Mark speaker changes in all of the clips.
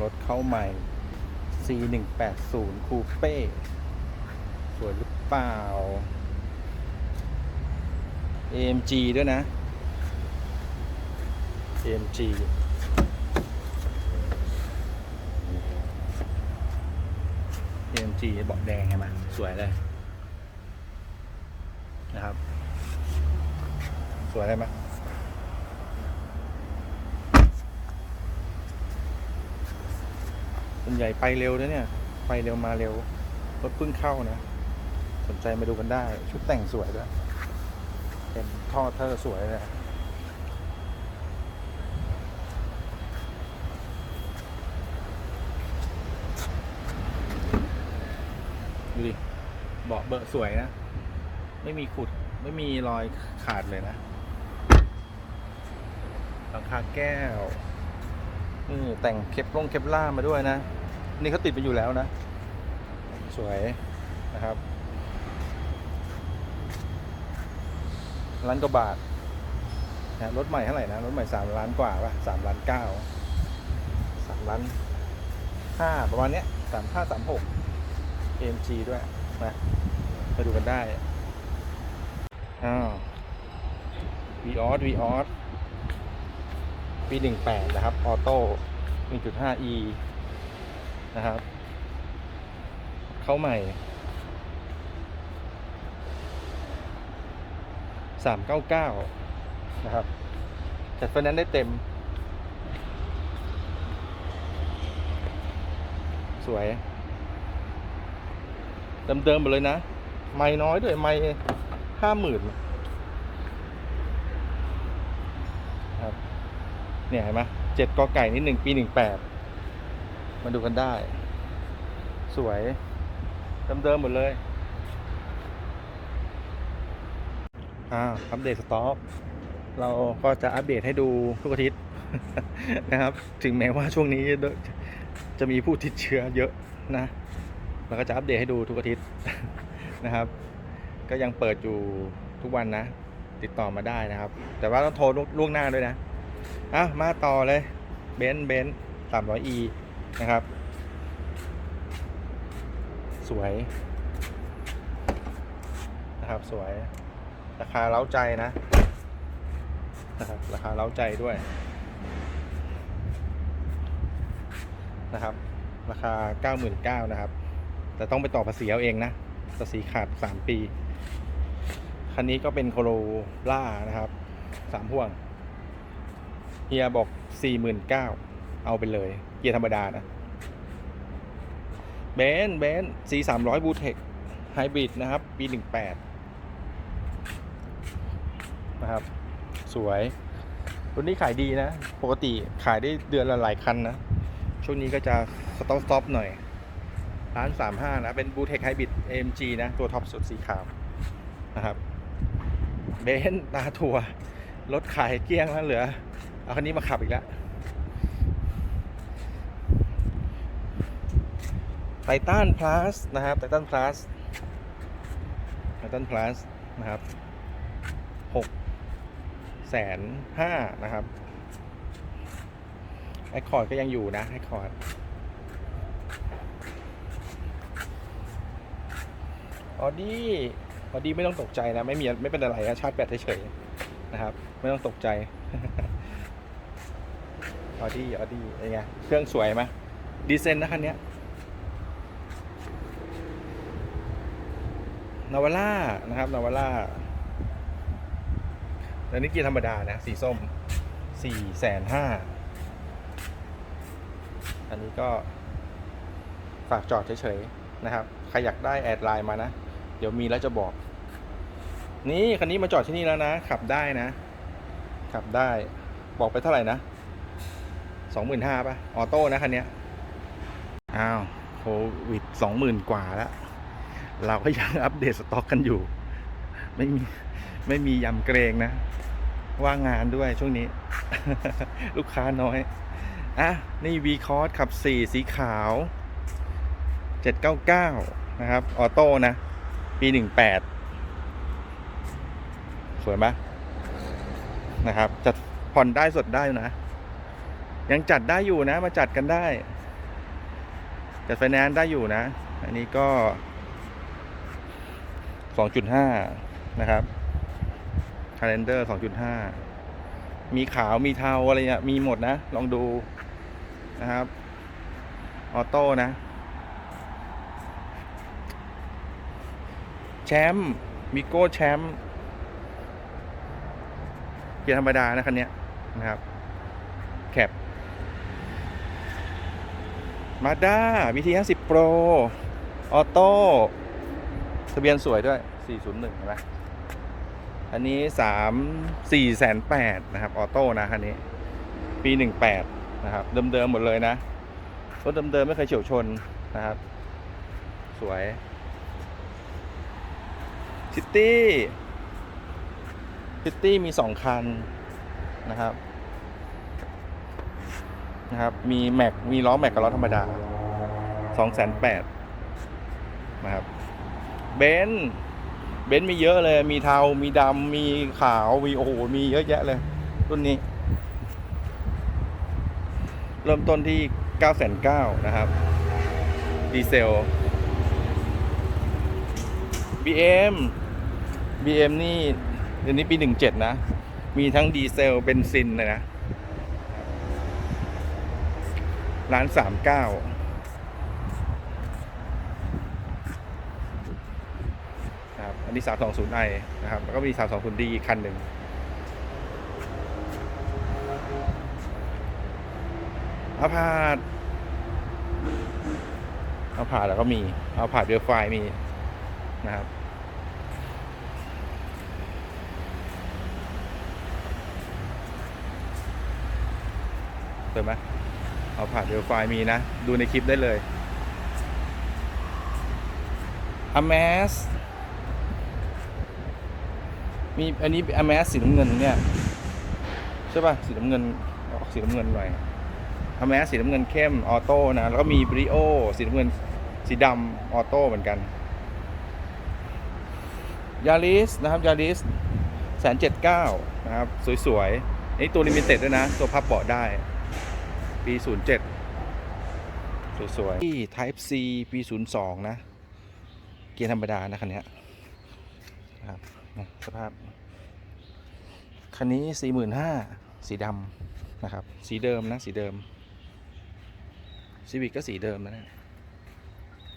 Speaker 1: รถเข้าใหม่ C180 คูเป้สวยหรือเปล่า AMG ด้วยนะ AMG AMG เบาะแดงไงมาสวยเลย นะครับ สวยเลยไหม ส่วนใหญ่ไปเร็วนะเนี่ย ไปเร็วมาเร็ว รถเพิ่งเข้านะ สนใจมาดูกันได้ ชุดแต่งสวยด้วยเป็นท่อเทอร์สวยเลยดูดิเบาะเบอะสวยนะ ไม่มีขุด ไม่มีรอยขาดเลยนะหลังคาแก้ว นี่แต่งเคปลงเคปล่ามาด้วยนะ นี่เขาติดไปอยู่แล้วนะ สวยนะครับล้านกว่าบาทนะรถใหม่เท่าไหร่นะ รถใหม่สามล้านกว่าป่ะสามล้านเก้าสามล้านห้าประมาณเนี้ยสามห้าสามหก AMG ด้วยนะไปดูกันได้อ้าววีออสวีออส ปีหนึ่งแปดนะครับ ออโต้หนึ่งจุดห้า e นะครับ เข้าใหม่สามเก้าเก้านะครับ จัดไฟแนนซ์ได้เต็ม สวย เดิมๆหมดเลยนะ ไม่น้อยด้วย ไม่ห้าหมื่นครับ เนี่ยเห็นไหมเจ็ดกอไก่นี่หนึ่งปีหนึ่งแปดมาดูกันได้ สวยเดิมๆหมดเลยอ่าอัปเดตสต็อกเราก็จะอัปเดตให้ดูทุกอาทิตย์นะครับ ถึงแม้ว่าช่วงนี้จะมีผู้ติดเชื้อเยอะนะเราก็จะอัปเดตให้ดูทุกอาทิตย์นะครับ ก็ยังเปิดอยู่ทุกวันนะ ติดต่อมาได้นะครับ แต่ว่าต้องโทรล่วงหน้าด้วยนะ อะมาต่อเลยเบนซ์เบนซ์สามร้อยอีนะครับ สวยนะครับสวย ราคาเล้าใจนะนะครับราคาเล้าใจด้วยนะครับ ราคา 99,000นะครับ แต่ต้องไปต่อภาษีเอาเองนะภาษีขาด 3 ปี คันนี้ก็เป็นโคโรล่านะครับสามพ่วง ฮียบอก49,000เก้าเอาไปเลย เกียร์ธรรมดานะเบนเบนซ์ C 3 0 0บูเทคไฮบริดนะครับ ปี18นะครับ สวย รุ่นนี้ขายดีนะ ปกติขายได้เดือนละหลายคันนะ ช่วงนี้ก็จะสต็อกสต็อปหน่อยร้าน35นะ เป็นบูเทคไฮบริด AMG นะ ตัวท็อปสุดสีขาวนะครับ เบนซ์ตาทัวร์รถขายเกลี้ยงแล้วเหลือ เอาคันนี้มาขับอีกแล้วไททันพลัสนะครับไททันพลัสไททันพลัสนะครับหกแสนห้านะครับไอคอร์ดก็ยังอยู่นะไอคอร์ดออดี้ออดี้ไม่ต้องตกใจนะ ไม่มีไม่เป็นอะไรนะชาร์จแบตเฉยๆนะครับ ไม่ต้องตกใจ ออดี้ออดี้ยังไงเครื่องสวยไหมดีเซนนะคันนี้นาวาร่านะครับนาวาร่าแล้วนี่เกียร์ธรรมดานะ สีส้มสี่แสนห้าอันนี้ก็ฝากจอดเฉยๆนะครับ ใครอยากได้แอดไลน์มานะ เดี๋ยวมีแล้วจะบอก นี่คันนี้มาจอดที่นี่แล้วนะ ขับได้นะ ขับได้ บอกไปเท่าไหร่นะ สองหมื่นห้าป่ะ ออโต้นะคันนี้อ้าวโควิดสองหมื่นกว่าแล้ว เราก็ยังอัปเดตสต็อกกันอยู่ ไม่มีไม่มียำเกรงนะ ว่างงานด้วยช่วงนี้ ลูกค้าน้อย อะ นี่ V c o s ขับ4สีขาว 799 นะครับ ออโต้นะ ปี 18 สวยไหมนะครับจัดผ่อนได้สดได้นะ ยังจัดได้อยู่นะ มาจัดกันได้ จัดไฟแนนซ์ได้อยู่นะ อันนี้ก็สองจุดห้านะครับคาล endar สองจุดห้ามีขาวมีเทาอะไรเนี่ยมีหมดนะ ลองดูนะครับ ออโต้นะ แชมป์มิโก้แชมป์เกียร์ธรรมดานะคันนี้นะครับ แคป มาด้า BT 50 Pro ออโต้ทะเบียนสวยด้วย 401เห็นไหมอันนี้ 3 4แสน8นะครับ ออโต้นะคันนี้ ปี 18 นะครับ เดิมๆหมดเลยนะ รถเดิมๆไม่เคยเฉียวชนนะครับ สวยซิตี้ซิตี้มีสองคันนะครับ นะครับ มีแม็ก มีล้อแม็กกับล้อธรรมดาสองแสนแปดนะครับ เบนเบนมีเยอะเลย มีเทา มีดำ มีขาว มีโอ้โห มีเยอะแยะเลย รุ่นนี้ เริ่มต้นที่ 9 9 0 0 0นะครับ ดีเซล BM BM นี่เดี๋ยวนี้ปี 17 นะ มีทั้งดีเซล เบนซินเลยนะ ร้านสามเก้าครับอันนี้สามสองศูนย์ไอนะครับ แล้วก็มีสามสองศูนย์ดีคันหนึ่งเอาผาดเอาผาดแล้วก็มีเอาผาดเรือไฟมีนะครับเติมไหม เอาผ่านเดลไฟมีนะ ดูในคลิปได้เลย a m a s มีอันนี้ a m a s สีน้ำเงินเนี่ย ใช่ป่ะ สีน้ำเงินออกสีน้ำเงินหน่อย a m a s สีน้ำเงินเข้มออโต้นะ แล้วก็มี Brio สีน้ำเงินสีดำออโต้เหมือนกันยาริสนะครับยาริสแสนเจ็ดเก้านะครับ สวยๆนี่ตัวลิมิเต็ดด้วยนะ ตัวพับเบาะได้ ปี 07 สวยๆที่ Type C ปี 02 นะ เกียร์ธรรมดานะคันนี้นะครับสภาพ คันนี้ 45,000 สีดำนะครับ สีเดิมนะ สีเดิมซีวิกก็สีเดิมนะเนี่ย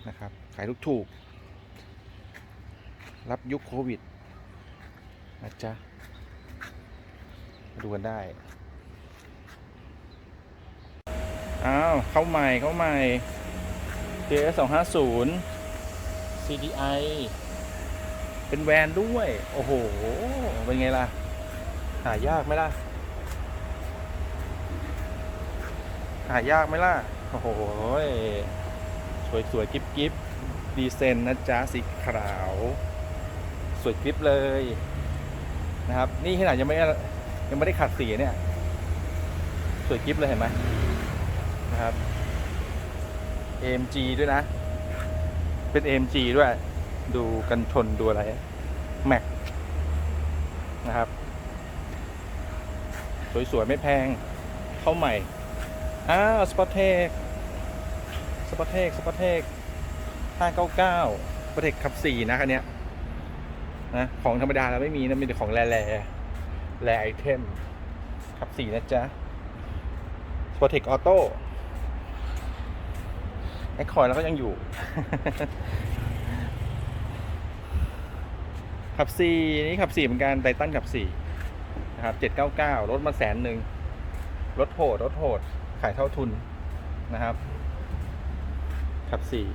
Speaker 1: นะครับ ขายลูกถูก รับยุคโควิดนะจ๊ะดูกันได้ อ้าว เข้าใหม่เข้าใหม่ JS 250 CDI เป็นแวนด้วย โอ้โห เป็นไงล่ะ หายากไหมล่ะ หายากไหมล่ะ โอ้โห สวยสวยกิบกิบดีเซนนะจ๊ะ สีขาว สวยกริบเลย นะครับ นี่ขนาดยังไม่ยังไม่ได้ขัดสีเนี่ย สวยกริบเลยเห็นไหม นะครับ AMG ด้วยนะ เป็น AMG ด้วย ดูกันชนดูอะไร แม็กนะครับ สวย ๆ ไม่แพง เข้าใหม่ อ้าวสปอร์เทคสปอร์เทคสปอร์เทค599สปอร์เทคขับ 4 นะคันเนี้ยนะ ของธรรมดาเราไม่มีนะมีแต่ของแร่แร่แร่ไอเทมขับ 4 นะจ๊ะสปอร์เทคออโต้ ไอ้คอยแล้วก็ยังอยู่ ขับสี่นี่ขับสี่เหมือนกันไททันขับสี่นะครับเจ็ดเก้าเก้ารถมาแสนหนึ่งรถโหดรถโหด ขายเท่าทุนนะครับ ขับสี่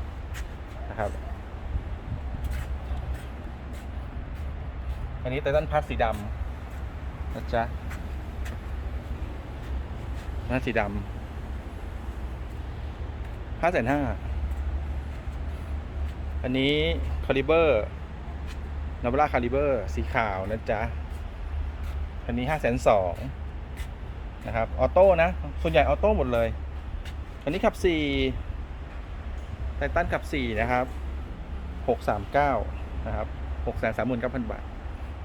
Speaker 1: นะครับ อันนี้ไททันพัสสีดำนะจ๊ะน้าสีดำ ห้าแสนห้าอันนี้คาลิเบอร์นาวาร่าคาลิเบอร์สีขาวนะจ๊ะ อันนี้ห้าแสนสองนะครับ ออโต้นะ ส่วนใหญ่ออโต้หมดเลย อันนี้ขับสี่ไททันขับสี่นะครับหกสามเก้านะครับหกแสนสามหมื่นเก้าพันบาท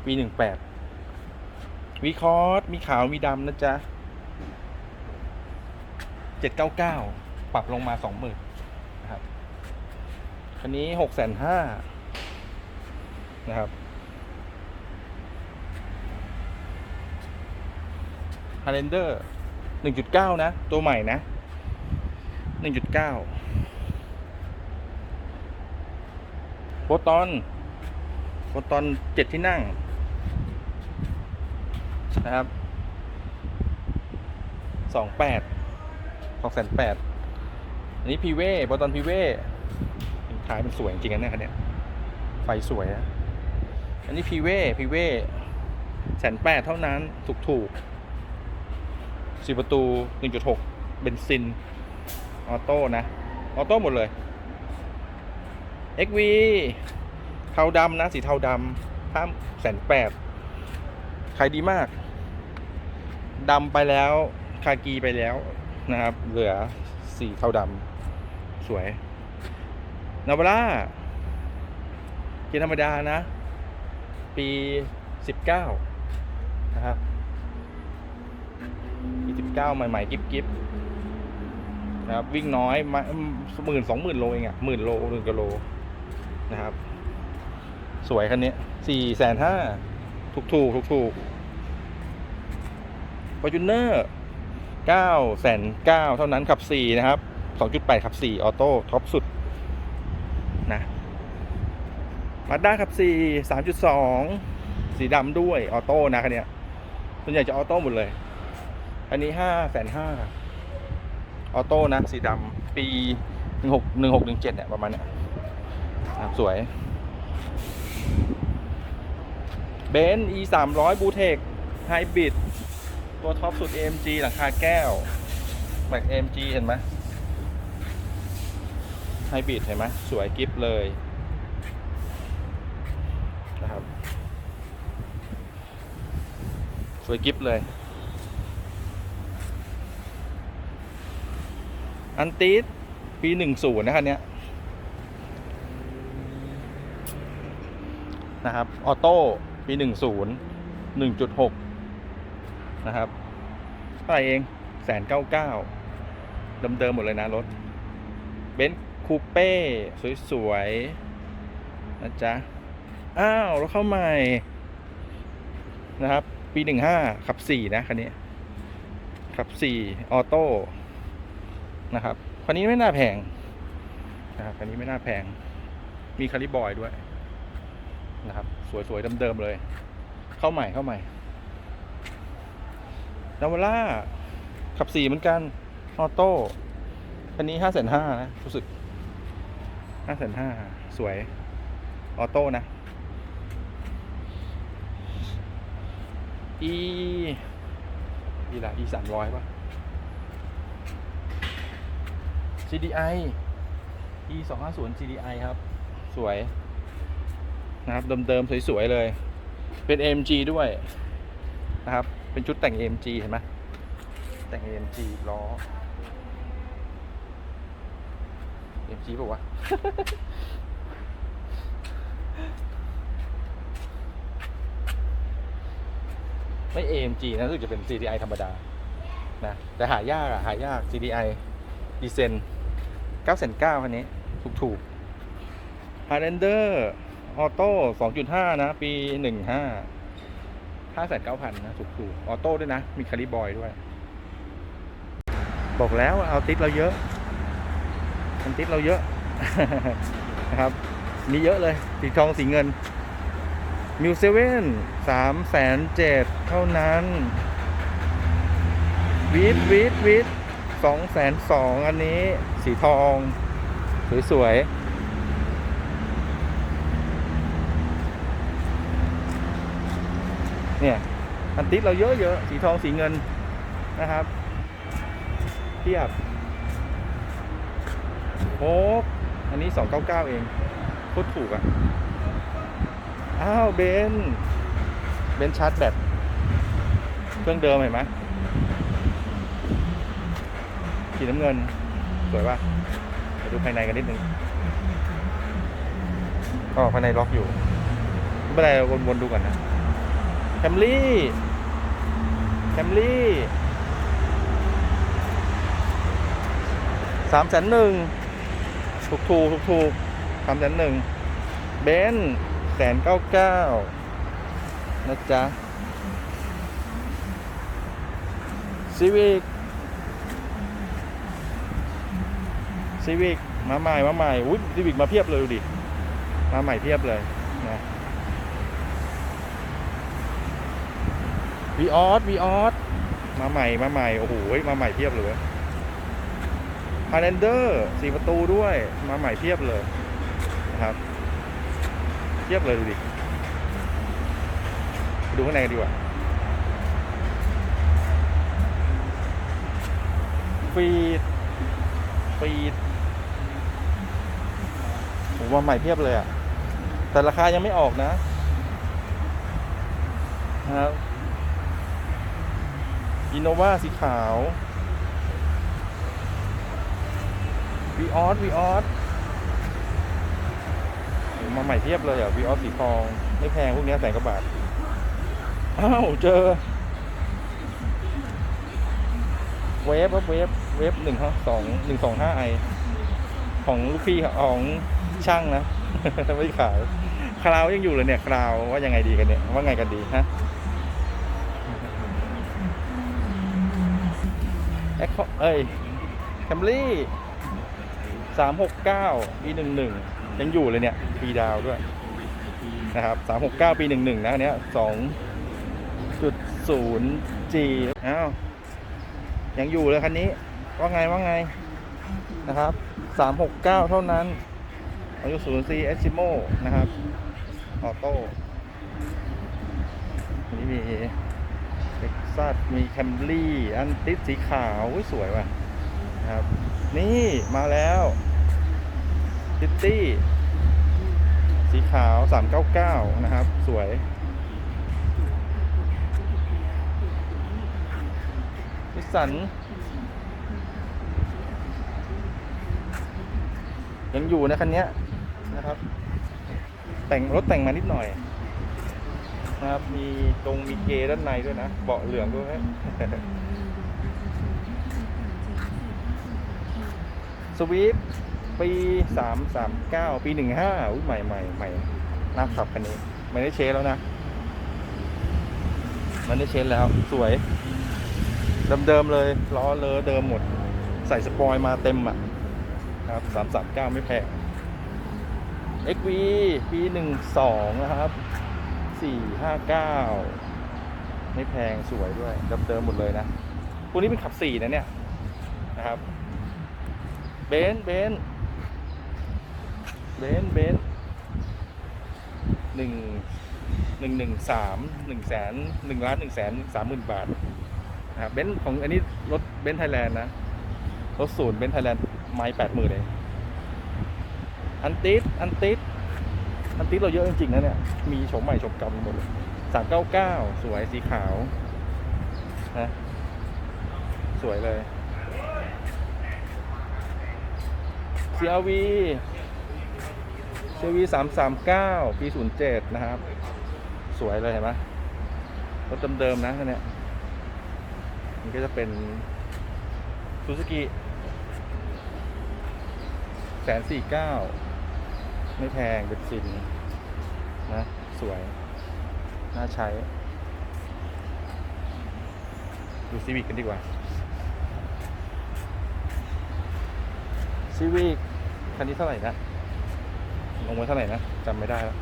Speaker 1: ปีหนึ่งแปดวีคอร์สมีขาวมีดำนะจ๊ะเจ็ดเก้าเก้า ปรับลงมาสองหมื่นนะครับ คันนี้หกแสนห้านะครับฮาร์เรนเดอร์หนึ่งจุดเก้านะ ตัวใหม่นะหนึ่งจุดเก้าโปรตอนโปรตอนเจ็ดที่นั่ง นะครับสองแปดสองแสนแปด อันนี้พีเว่โปรตอนพีเว่ท้ายมันสวยจริงๆนะเนี่ยคันเนี้ยไฟสวยอะอันนี้พีเว่พีเว่แสนแปดเท่านั้นถูกถูกสี่ประตูหนึ่งจุดหกเบนซิน ออโต้นะ ออโต้หมดเลย XV เทาดำนะ สีเทาดำห้ามแสนแปดขายดีมากดำไปแล้ว คากีไปแล้วนะครับ เหลือสีเทาดำ สวยนาวาร่าเกียร์ธรรมดานะ ปี 19 นะครับปี19 ใหม่ ๆ กิ๊บกิ๊บนะครับ วิ่งน้อยมาหมื่นสองหมื่นโลเองอะหมื่นโลหนึ่งกิโลนะครับ สวยคันนี้สี่แสนห้าถูกถูกถูกถูกฟอร์จูเนอร์เก้าแสนเก้าเท่านั้นขับสี่นะครับ สองจุดแปดขับสี่ออโต้ท็อปสุดนะมาด้าขับสี่สามจุดสองสีดำด้วยออโต้นะคันเนี้ยส่วนใหญ่จะออโต้หมดเลย อันนี้ห้าแสนห้าออโต้นะ สีดำปีหนึ่งหกหนึ่งหกหนึ่งเนี่ยประมาณเนี้ยนะสวยเบนซ์ e สามร้อยบูเทคไฮบริดตัวท็อปสุด AMG หลังคาแก้ว แบบ AMG เห็นไหม ไฮบริดเห็นไหมสวยกิฟเลยนะครับ สวยกิฟเลย อันติสปีหนึ่งศูนย์นะครับเนี้ยนะครับ ออโต้ ปีหนึ่งศูนย์หนึ่งจุดหกนะครับเท่าไหร่เองแสนเก้าเก้าเดิมๆหมดเลยนะรถเบนซ์ คูเป้ สวยๆ นะจ๊ะ อ้าวรถเข้าใหม่ นะครับ ปีหนึ่งห้าขับสี่นะคันนี้ ขับสี่ออโต้ นะครับ คันนี้ไม่น่าแพง นะครับ คันนี้ไม่น่าแพง มีคาริบอยด้วย นะครับ สวยๆ เดิมๆ เลย เข้าใหม่ เข้าใหม่นาวาร่าขับสี่เหมือนกัน ออโต้คันนี้ห้าแสนห้านะ รู้สึก ห้าแสนห้าสวย ออโต้นะ e อีละ e สามร้อยป่ะ CDI e สองห้าศูนย์ CDI ครับ สวย นะครับ เดิมๆ สวย ๆ เลย เป็น AMG ด้วย นะครับ เป็นชุดแต่ง AMG เห็นไหมแต่ง AMG ล้อ AMG ป่าวะไม่ AMG นะรู้จะเป็น CDI ธรรมดา นะ แต่หายากอะหายาก CDI ดีเซน9,900คันนี้ ถูกๆ Highlander ออโต้2.5 นะ ปี 15 5,900นะ ถูกๆออโต้ด้วยนะ มีคาริบอยด้วย บอกแล้วเอาติดเราเยอะ มันติดเราเยอะนะครับ มีเยอะเลย สีทองสีเงินมิวเซเว่นสามแสนเจ็ดเท่านั้นวีดวีดวีดสองแสนสองอันนี้ สีทอง สวยๆเนี่ยอันติดเราเยอะๆสีทองสีเงินนะครับเทียบ โอ้อันนี้ 299 เองโคตรถูกอะ อ้าวเบน เบนชาร์จแบต เครื่องเดิมเห็นไหมสีน้ำเงิน สวยป่ะมาดูภายในกันนิดนึงก็ภายในล็อกอยู่ไม่เป็นไรวนๆดูก่อนนะแคมรี่แคมรี่สามแสนหนึ่ง ถูกถูกถูกถูกคำแสนหนึ่งเบนแสนเก้าเก้านะจ๊ะซีวิกซีวิกมาใหม่มาใหม่อุ้ยซีวิกมาเพียบเลยดูดิ มาใหม่เพียบเลยนะวีออสวีออสมาใหม่มาใหม่โอ้โหมาใหม่เพียบเลย พาเลนเดอร์สี่ประตูด้วยมาใหม่เพียบเลยนะครับเพียบเลยดูดิดูข้างในกันดีกว่าฟีดฟีดผมว่าใหม่เพียบเลยอะแต่ราคายังไม่ออกนะนะครับอินโนวาสีขาว วีออสวีออสมาใหม่เทียบเลยอะวีออสสีทอง ไม่แพงพวกนี้แสนกว่าบาท อ้าวเจอ เวฟครับเวฟเวฟหนึ่งห้าสองหนึ่งสองห้าไอของลูกพี่ของช่างนะ ไม่ขายคราวยังอยู่เลยเนี่ยคราวว่ายังไงดีกันเนี่ย ว่าไงกันดีฮะแอคเอ้ยแคมรี่ สามหกเก้าปีหนึ่งหนึ่งยังอยู่เลยเนี่ยปีดาวด้วยนะครับสามหกเก้าปีหนึ่งหนึ่งนะอันเนี้ยสองจุดศูนย์จีอ้าวยังอยู่เลยคันนี้ ว่าไงว่าไงนะครับสามหกเก้าเท่านั้นอายุศูนย์ซีเอสซิโมนะครับออโต้อันนี้มีเท็กซัสมีแคมรี่อันติสสีขาวสวยว่ะนะครับ นี่มาแล้ว ซิตตี้ สีขาว 399 นะครับ สวย นิสสัน ยังอยู่นะคันนี้นะครับ แต่งรถแต่งมานิดหน่อยนะครับ มีตรงมีเกด้านในด้วยนะ เบาะเหลืองด้วยสวีป ปีสามสามเก้าปีหนึ่งห้าอุ้ยใหม่ใหม่ใหม่น่าขับคันนี้ไม่ได้เชนแล้วนะ มันได้เชนแล้วสวย เดิมๆเลยล้อเลอเดิมหมด ใส่สปอยมาเต็มอะครับสามสามเก้าไม่แพง XV ปีหนึ่งสองนะครับสี่ห้าเก้าไม่แพงสวยด้วยเดิมๆหมดเลยนะพวกนี้เป็นขับสี่นะเนี่ยนะครับ เบนเบน เบนเบนหนึ่งหนึ่งหนึ่งสามหนึ่งแสนหนึ่งล้านหนึ่งแสนสามหมื่นบาทนะครับเบนของอันนี้รถเบนไทยแลนด์นะ รถศูนย์เบนไทยแลนด์ไม้แปดหมื่นเลย อันติสอันติสอันติสเราเยอะจริงๆนะเนี่ย มีโฉมใหม่โฉมเก่ามีหมดเลยสามเก้าเก้าสวยสีขาวนะสวยเลย CRV CRV สามสามเก้าปีศูนย์เจ็ดนะครับ สวยเลยเห็นไหมรถเดิมๆนะคันนี้มันก็จะเป็นซูซูกิแสนสี่เก้าไม่แพงเป็นซินนะ สวย น่าใช้ ดูซีวิกกันดีกว่าซีวิกคันนี้เท่าไหร่นะ ลงไว้เท่าไหร่นะจำไม่ได้แล้ว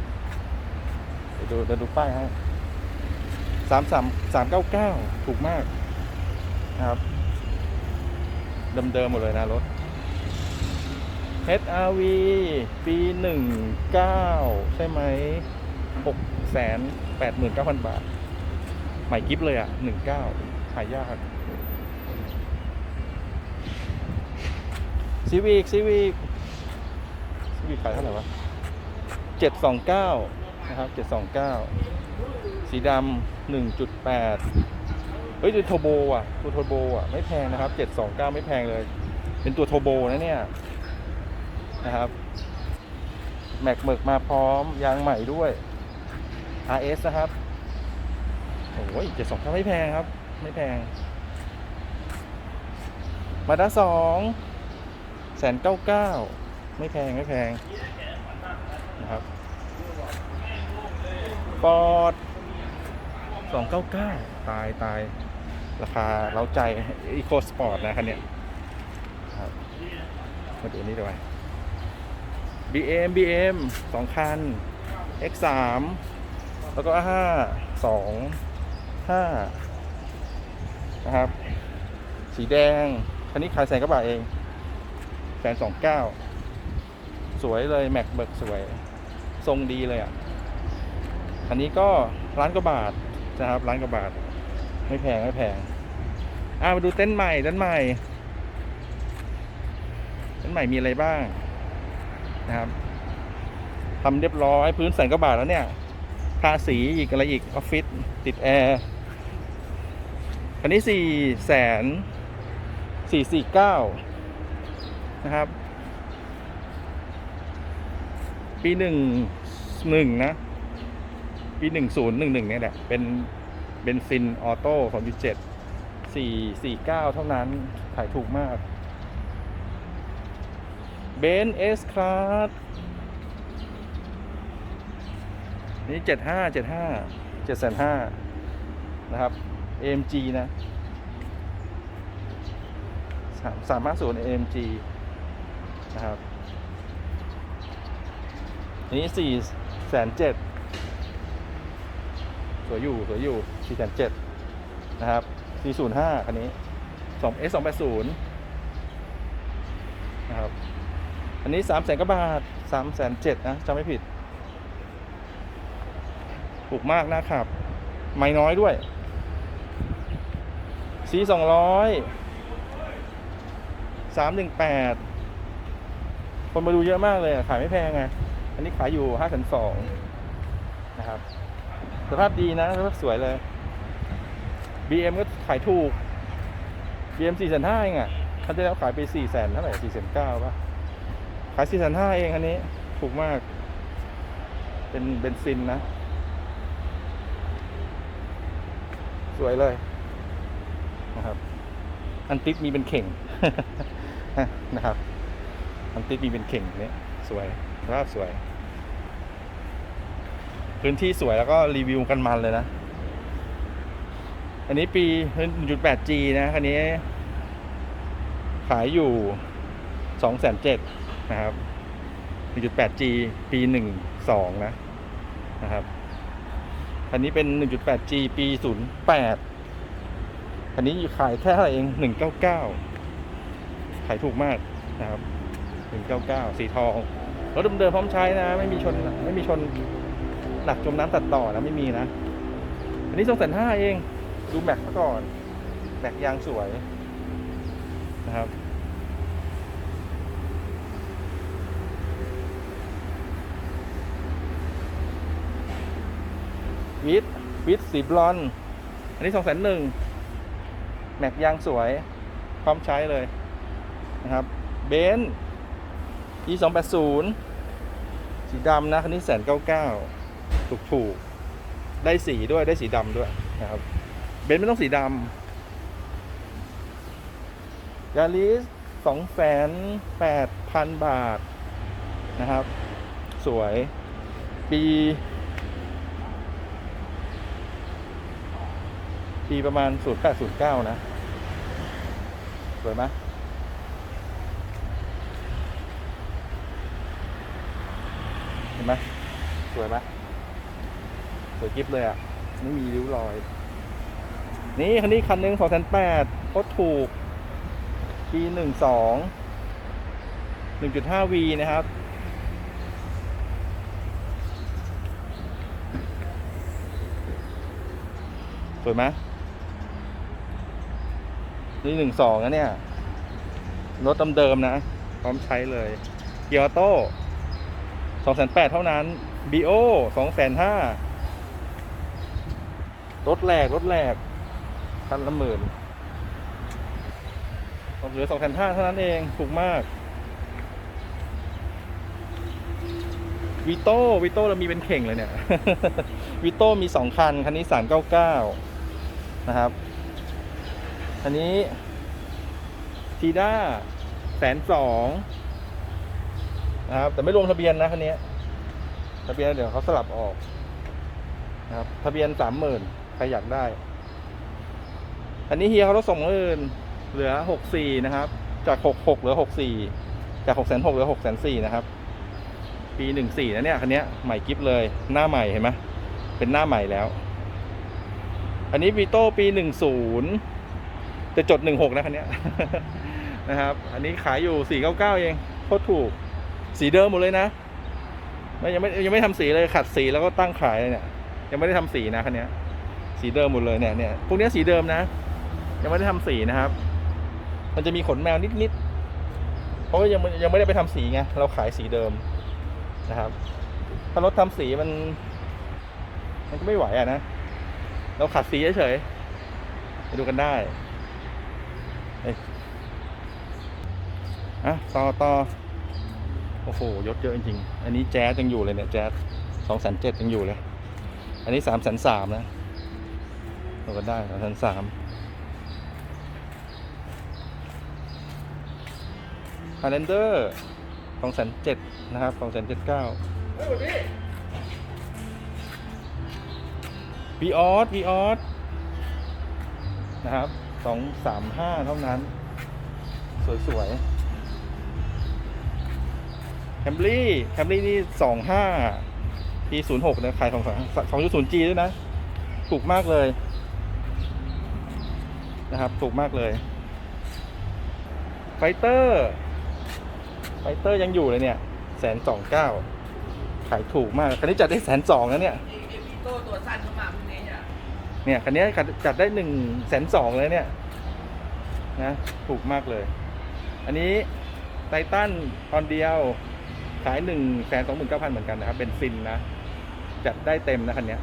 Speaker 1: เดี๋ยวดูเดี๋ยวดูป้ายให้สามสามสามเก้าเก้าถูกมากนะครับเดิมๆหมดเลยนะรถ HRV ปีหนึ่งเก้าใช่ไหมหกแสนแปดหมื่นเก้าพันบาท ใหม่กิฟเลยอะหนึ่งเก้าหายากซีวิกซีวิกซีวิกขายเท่าไหร่วะ เจ็ดสองเก้านะครับเจ็ดสองเก้าสีดำหนึ่งจุดแปดเฮ้ยตัวโทโบอะตัวโทโบอะ ไม่แพงนะครับเจ็ดสองเก้าไม่แพงเลย เป็นตัวโทโบนะเนี่ย นะครับ แม็กเมิกมาพร้อม ยางใหม่ด้วย RS นะครับ โอ้ยเจ็ดสองไม่แพงครับ ไม่แพง มาด้าสองแสนเก้าเก้าไม่แพง ไม่แพง นะครับ ฟอร์ดสองเก้าเก้าตายตายราคาเล้าใจอีโคสปอร์ตนะคันเนี้ยครับมาดูนี่ด้วย BM BM สองคัน X3 แล้วก็ 5 2 5 นะครับ สีแดง คันนี้ขายแสนกว่าบาทเองแสนสองเก้าสวยเลย แม็กเบิกสวย ทรงดีเลยอะ อันนี้ก็ร้านกว่าบาทนะครับร้านกว่าบาท ไม่แพงไม่แพงอ่ามาดูเต้นท์ใหม่เต้นท์ใหม่เต้นท์ใหม่มีอะไรบ้างนะครับทำเรียบร้อยพื้นแสนกว่าบาทแล้วเนี่ยทาสีอีกอะไรอีกออฟฟิศติดแอร์คันนี้สี่แสนสี่สี่เก้านะครับ ปีหนึ่งหนึ่งนะ ปีหนึ่งศูนย์หนึ่งหนึ่งเนี่ยแหละ เป็นเบนซินออโต้สองจุดเจ็ดสี่สี่เก้าเท่านั้น ขายถูกมากเบนเอสคลาสนี่เจ็ดห้าเจ็ดห้าเจ็ดแสนห้านะครับ AMG นะสามสามารถศูนย์ AMG นะครับนนี้สี่แสนเจ็ด สวยอยู่สวยอยู่สี่แสนเจ็ดนะครับสี่ศูนย์ห้าคันนี้สอง S สองแปดศูนย์นะครับอันนี้สามแสนกว่าบาทสามแสนเจ็ดนะจำไม่ผิดถูกมากนะครับ ไม่น้อยด้วยสีสองร้อยสามหนึ่งแปดคนมาดูเยอะมากเลยขายไม่แพงไงอันนี้ขายอยู่ห้าแสนสองนะครับ สภาพดีนะสภาพสวยเลย BM ก็ขายถูก BM สี่แสนห้าเองอะครั้งที่แล้วขายไปสี่แสนเท่าไหร่สี่แสนเก้าป่ะ ขายสี่แสนห้าเองอันนี้ ถูกมาก เป็นเบนซินนะ สวยเลยนะครับ อันติดมีเป็นเข่งนะครับ อันติดมีเป็นเข่งเนี่ยสวยภาพสวย พื้นที่สวยแล้วก็รีวิวกันมันเลยนะ อันนี้ปี 1.8G นะคันนี้ ขายอยู่ 207,000นะครับ 1.8G ปี 12 นะนะครับคันนี้เป็น 1.8G ปี 08คันนี้ขายแค่เท่าไหร่เอง 199 ขายถูกมากนะครับ 199 สีทองรถเดิมๆพร้อมใช้นะ ไม่มีชนไม่มีชน หนักจมน้ำตัดต่อนะไม่มีนะ อันนี้สองแสนห้าเอง ดูแม็กมาก่อน แม็กยางสวยนะครับวิทวิทสีบลอนด์อันนี้สองแสนหนึ่งแม็กยางสวย พร้อมใช้เลยนะครับเบนซ์ e สองแปดศูนย์สีดำนะคันนี้แสนเก้าเก้า ถูกถูกได้สีด้วยได้สีดำด้วยนะครับ เบนซ์ไม่ต้องสีดำยาริสสองแสนแปดพันบาทนะครับ สวย ปี ปีประมาณ0809นะ สวยไหมเห็นไหมสวยไหม สวยกิฟเลยอะ ไม่มีริ้วรอย นี่คันนี้คันหนึ่งสองแสนแปดโคตรถูกปีหนึ่งสองหนึ่งจุดห้าวีนะครับ สวยไหมนี่หนึ่งสองนะเนี่ย รถเดิมๆนะ พร้อมใช้เลย เกียร์โต้สองแสนแปดเท่านั้นบีโอสองแสนห้า รถแหลกรถแหลกคันละหมื่นเหลือสองแสนห้าเท่านั้นเองถูกมากวิโต้วิโต้เรามีเป็นเข่งเลยเนี่ยวิโต้มีสองคัน คันนี้สามเก้าเก้านะครับ อันนี้ทีด้าแสนสองนะครับ แต่ไม่รวมทะเบียนนะคันนี้ทะเบียนเดี๋ยวเขาสลับออกนะครับ ทะเบียนสามหมื่น ใครอยากได้ อันนี้เฮียเขาลดส่งมื่นเหลือหกสี่นะครับ จากหกหกเหลือหกสี่จากหกแสนหกเหลือหกแสนสี่นะครับ ปีหนึ่งสี่นะเนี่ยคันนี้ใหม่กิฟเลย หน้าใหม่เห็นไหมเป็นหน้าใหม่แล้ว อันนี้วีโต้ปีหนึ่งศูนย์จะจดหนึ่งหกนะคันนี้นะครับ อันนี้ขายอยู่สี่เก้าเก้าเองโคตรถูก สีเดิมหมดเลยนะไม่ยังไม่ยังไม่ทำสีเลยขัดสีแล้วก็ตั้งขายเลยเนี่ย ยังไม่ได้ทำสีนะคันนี้ สีเดิมหมดเลยเนี่ยเนี่ยพวกนี้สีเดิมนะ ยังไม่ได้ทำสีนะครับ มันจะมีขนแมวนิดๆเพราะว่ายังยังไม่ได้ไปทำสีไงเราขายสีเดิมนะครับ ถ้ารถทำสีมัน มันก็ไม่ไหวอะนะ เราขัดสีเฉยๆไปดูกันได้เอ้ยอะต่อต่อโอ้โหยศเยอะจริงๆ อันนี้แจ๊สยังอยู่เลยเนี่ยแจ๊สสองแสนเจ็ดยังอยู่เลย อันนี้สามแสนสามนะ ดูกันได้สามแสนสามฮาร์เรนเดอร์สองแสนเจ็ดนะครับสองแสนเจ็ดเก้าวีออสวีออสนะครับสองสามห้าเท่านั้น สวยๆแคมรี่แคมรี่นี่สองห้าปีศูนย์หกนะขายสองสองสองจุดศูนย์จีด้วยนะ ถูกมากเลย นะครับ ถูกมากเลย ไฟเตอร์ ไฟเตอร์ยังอยู่เลยเนี่ยแสนสองเก้าขายถูกมาก คันนี้จัดได้แสนสองนะเนี่ย
Speaker 2: ไอ้ไอ้พี่โต้ตัวสั้นเข้ามาพรุ่งนี้อะ
Speaker 1: เนี่ยคันนี้จัดได้หนึ่งแสนสองเลยเนี่ย นะ ถูกมากเลย อันนี้ไททันตอนเดียวขายหนึ่งแสนสองหมื่นเก้าพันเหมือนกันนะครับ เป็นซินนะ จัดได้เต็มนะคันเนี้ย